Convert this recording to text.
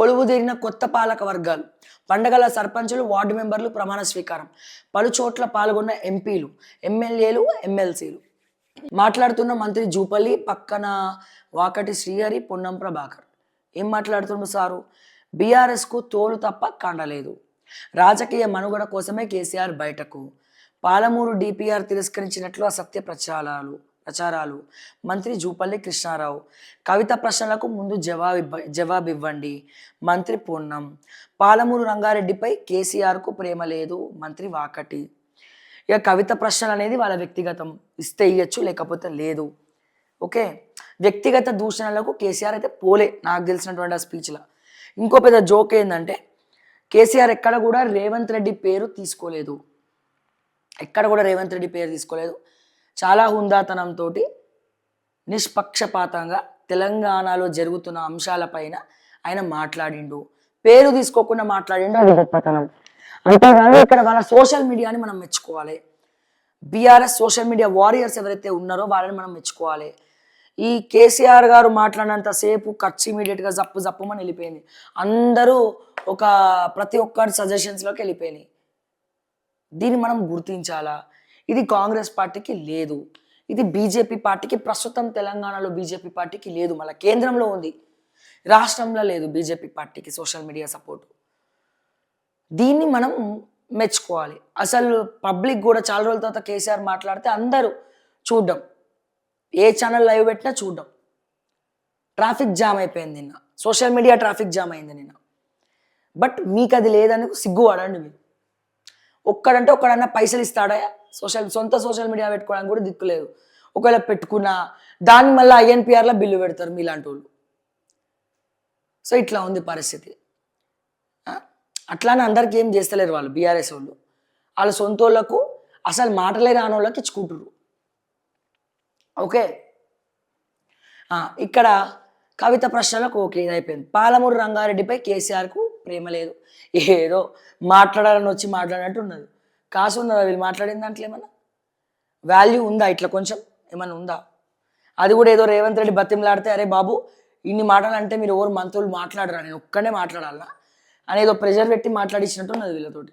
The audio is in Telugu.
కొలువుదీరిన కొత్త పాలక వర్గాలు. పండగల సర్పంచులు వార్డు మెంబర్లు ప్రమాణ స్వీకారం. పలు చోట్ల పాల్గొన్న ఎంపీలు ఎమ్మెల్యేలు ఎమ్మెల్సీలు. మాట్లాడుతున్న మంత్రి జూపల్లి పక్కన వాకటి శ్రీహరి పొన్నం ప్రభాకర్. ఏం మాట్లాడుతున్నారు సారు? బీఆర్ఎస్కు తోలు తప్ప కండలేదు. రాజకీయ మనుగడ కోసమే కేసీఆర్ బయటకు. పాలమూరు డిపిఆర్ తిరస్కరించినట్లు అసత్య ప్రచారాలు. ప్రచారాలు. మంత్రి జూపల్లి కృష్ణారావు కవిత ప్రశ్నలకు ముందు జవాబు జవాబివ్వండి. మంత్రి పూర్ణం పాలమూరు రంగారెడ్డిపై కేసీఆర్కు ప్రేమ లేదు మంత్రి వాకటి. ఇక కవిత ప్రశ్నలు అనేది వాళ్ళ వ్యక్తిగతం ఇస్తే ఇవ్వచ్చు లేకపోతే లేదు. ఓకే? వ్యక్తిగత దూషణలకు కేసీఆర్ అయితే పోలే నాకు తెలిసినటువంటి ఆ స్పీచ్లో. ఇంకో పెద్ద జోక్ ఏంటంటే కేసీఆర్ ఎక్కడ కూడా రేవంత్ రెడ్డి పేరు తీసుకోలేదు. ఎక్కడ కూడా రేవంత్ రెడ్డి పేరు తీసుకోలేదు. చాలా హుందాతనంతో నిష్పక్షపాతంగా తెలంగాణలో జరుగుతున్న అంశాలపైన ఆయన మాట్లాడిండు. పేరు తీసుకోకుండా మాట్లాడిండు అది గొప్పతనం. అంతేగాని ఇక్కడ వాళ్ళ సోషల్ మీడియాని మనం మెచ్చుకోవాలి. బీఆర్ఎస్ సోషల్ మీడియా వారియర్స్ ఎవరైతే ఉన్నారో వాళ్ళని మనం మెచ్చుకోవాలి. ఈ కేసీఆర్ గారు మాట్లాడినంత సేపు ఖర్చు ఇమీడియట్గా జప్పు జప్పుమని వెళ్ళిపోయింది. అందరూ ఒక ప్రతి ఒక్కరి సజెషన్స్లోకి వెళ్ళిపోయినాయి. దీన్ని మనం గుర్తించాలా? ఇది కాంగ్రెస్ పార్టీకి లేదు. ఇది బీజేపీ పార్టీకి ప్రస్తుతం తెలంగాణలో బీజేపీ పార్టీకి లేదు. మళ్ళీ కేంద్రంలో ఉంది. రాష్ట్రంలో లేదు బీజేపీ పార్టీకి సోషల్ మీడియా సపోర్ట్. దీన్ని మనం మెచ్చుకోవాలి. అసలు పబ్లిక్ కూడా చాలా రోజుల తర్వాత కేసీఆర్ మాట్లాడితే అందరూ చూడడం. ఏ ఛానల్ లైవ్ పెట్టినా చూడడం. ట్రాఫిక్ జామ్ అయిపోయింది నిన్న. సోషల్ మీడియా ట్రాఫిక్ జామ్ అయింది నిన్న. బట్ మీకు అది లేదని సిగ్గు పడండి మీరు. ఒక్కడంటే ఒక్కడన్నా పైసలు ఇస్తాడా? సోషల్ సొంత సోషల్ మీడియా పెట్టుకోవడానికి కూడా దిక్కులేదు ఒకవేళ పెట్టుకున్నా దాన్ని మళ్ళీ ఐఎన్పిఆర్లో బిల్లు పెడతారు మీలాంటి వాళ్ళు సో ఇట్లా ఉంది పరిస్థితి. అట్లానే అందరికీ ఏం చేస్తలేరు వాళ్ళు బీఆర్ఎస్ వాళ్ళు. వాళ్ళ సొంత వాళ్ళకు అసలు మాటలే రాని వాళ్ళకి ఇచ్చుకుంటారు ఓకే ఇక్కడ కవిత ప్రశ్నలకు ఓకే ఇది అయిపోయింది. పాలమూరు రంగారెడ్డిపై కేసీఆర్కు ప్రేమ లేదు. ఏదో మాట్లాడాలని వచ్చి మాట్లాడినట్టు ఉన్నది. కాసు ఉన్నదా? వీళ్ళు మాట్లాడిన దాంట్లో ఏమన్నా? వాల్యూ ఉందా ఇట్లా కొంచెం? ఏమన్నా ఉందా? అది కూడా ఏదో రేవంత్ రెడ్డి బతిమలాడితే అరే బాబు ఇన్ని మాటలు అంటే మీరు ఎవరు మంత్రులు మాట్లాడరా? నేను ఒక్కనే మాట్లాడాలా? అని ఏదో పెట్టి మాట్లాడించినట్టు ఉన్నది వీళ్ళతోటి.